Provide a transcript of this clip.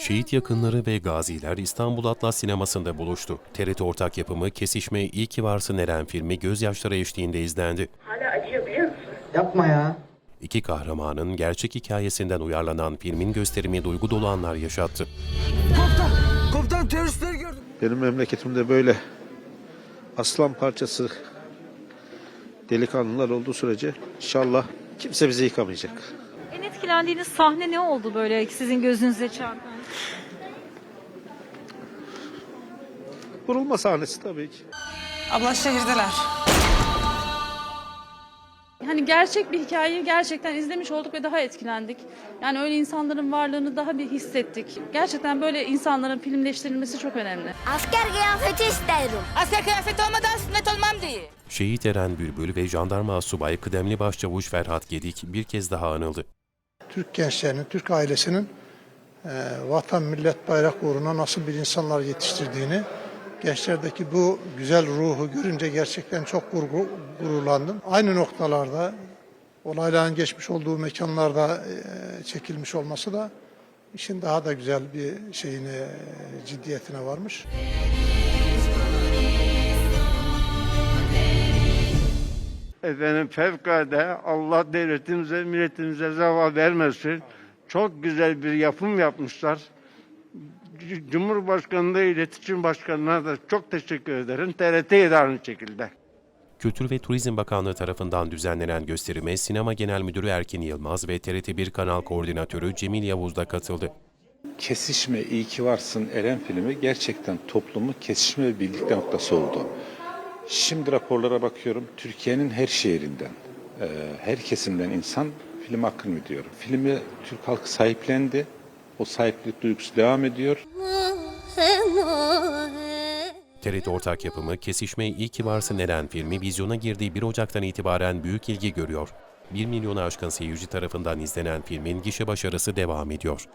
Şehit yakınları ve gaziler İstanbul Atlas Sineması'nda buluştu. TRT ortak yapımı Kesişme İyi Ki Varsın Eren filmi gözyaşları eşliğinde izlendi. Hala acıyor biliyor musun? Yapma ya. İki kahramanın gerçek hikayesinden uyarlanan filmin gösterimi duygu dolu anlar yaşattı. Komutan! Komutan teröristleri gördüm. Benim memleketimde böyle aslan parçası delikanlılar olduğu sürece inşallah kimse bizi yıkamayacak. En etkilendiğiniz sahne ne oldu böyle sizin gözünüze çarpan? Vurulma sahnesi tabii ki. Abla şehirdeler. Hani gerçek bir hikayeyi gerçekten izlemiş olduk ve daha etkilendik. Yani öyle insanların varlığını daha bir hissettik. Gerçekten böyle insanların filmleştirilmesi çok önemli. Asker kıyafeti isterim. Asker kıyafeti olmadan sünnet olmam diye. Şehit Eren Bülbül ve jandarma subay kıdemli başçavuş Ferhat Gedik bir kez daha anıldı. Türk gençlerinin, Türk ailesinin vatan, millet, bayrak uğruna nasıl bir insanlar yetiştirdiğini, gençlerdeki bu güzel ruhu görünce gerçekten çok gururlandım. Aynı noktalarda, olayların geçmiş olduğu mekanlarda e, çekilmiş olması da işin daha da güzel bir şeyine, e, ciddiyetine varmış. Efendim fevkalade Allah devletimize, milletimize zeval vermesin. Çok güzel bir yapım yapmışlar. C- Cumhurbaşkanı da İletişim Başkanı'na da çok teşekkür ederim. TRT'ye de aynı şekilde. Kültür ve Turizm Bakanlığı tarafından düzenlenen gösterime Sinema Genel Müdürü Erkin Yılmaz ve TRT1 Kanal Koordinatörü Cemil Yavuz da katıldı. Kesişme İyi Ki Varsın Eren filmi gerçekten toplumu kesişme ve birlikte noktası oldu. Şimdi raporlara bakıyorum. Türkiye'nin her şehrinden, her kesimden insan film hakkını ediyor. Filmi Türk halkı sahiplendi. O sahiplik duygusu devam ediyor. TRT ortak yapımı Kesişme İyi Ki Varsın Eren filmi vizyona girdiği 1 Ocak'tan itibaren büyük ilgi görüyor. 1 milyonu aşkın seyirci tarafından izlenen filmin gişe başarısı devam ediyor.